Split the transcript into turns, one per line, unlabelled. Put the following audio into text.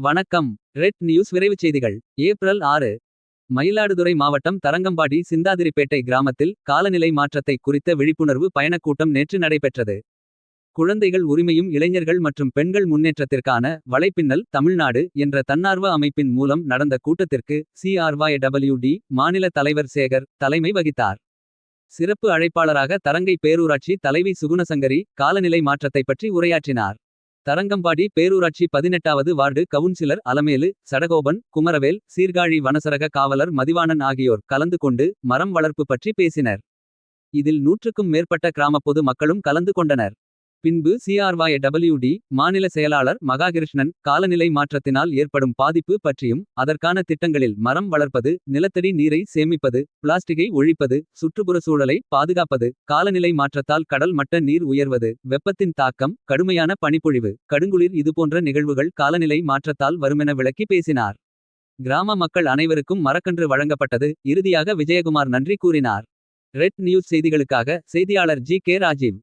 வணக்கம் red news விரைவுச் செய்திகள் ஏப்ரல் ஆறு மயிலாடுதுறை மாவட்டம் தரங்கம்பாடி சிந்தாதிரிப்பேட்டை கிராமத்தில் காலநிலை மாற்றத்தை குறித்த விழிப்புணர்வு பயணக்கூட்டம் நேற்று நடைபெற்றது. குழந்தைகள் உரிமையும் இளைஞர்கள் மற்றும் பெண்கள் முன்னேற்றத்திற்கான வலைப்பின்னல் தமிழ்நாடு என்ற தன்னார்வ அமைப்பின் மூலம் நடந்த கூட்டத்திற்கு சிஆர்வாய்டபிள்யூடி மாநில தலைவர் சேகர் தலைமை வகித்தார். சிறப்பு அழைப்பாளராக தரங்கை பேரூராட்சி தலைவி சுகுணசங்கரி காலநிலை மாற்றத்தை பற்றி உரையாற்றினார். தரங்கம்பாடி பேரூராட்சி பதினெட்டாவது வார்டு கவுன்சிலர் அலமேலு சடகோபன் குமரவேல் சீர்காழி வனசரக காவலர் மதிவாணன் ஆகியோர் கலந்து கொண்டு மரம் வளர்ப்பு பற்றி பேசினர். இதில் நூற்றுக்கும் மேற்பட்ட கிராமப் பொது மக்களும் கலந்து கொண்டனர். பின்பு சிஆர்வாய்டபிள்யூடி மாநில செயலாளர் மகாகிருஷ்ணன் காலநிலை மாற்றத்தினால் ஏற்படும் பாதிப்பு பற்றியும் அதற்கான திட்டங்களில் மரம் வளர்ப்பது நிலத்தடி நீரை சேமிப்பது பிளாஸ்டிக்கை ஒழிப்பது சுற்றுப்புற சூழலை பாதுகாப்பது காலநிலை மாற்றத்தால் கடல் மட்ட நீர் உயர்வது வெப்பத்தின் தாக்கம் கடுமையான பனிப்பொழிவு கடுங்குளிர் இதுபோன்ற நிகழ்வுகள் காலநிலை மாற்றத்தால் வருமென விளக்கி பேசினார். கிராம மக்கள் அனைவருக்கும் மரக்கன்று வழங்கப்பட்டது இறுதியாக விஜயகுமார் நன்றி கூறினார். ரெட் நியூஸ் செய்திகளுக்காக செய்தியாளர் ஜி கே ராஜீவ்.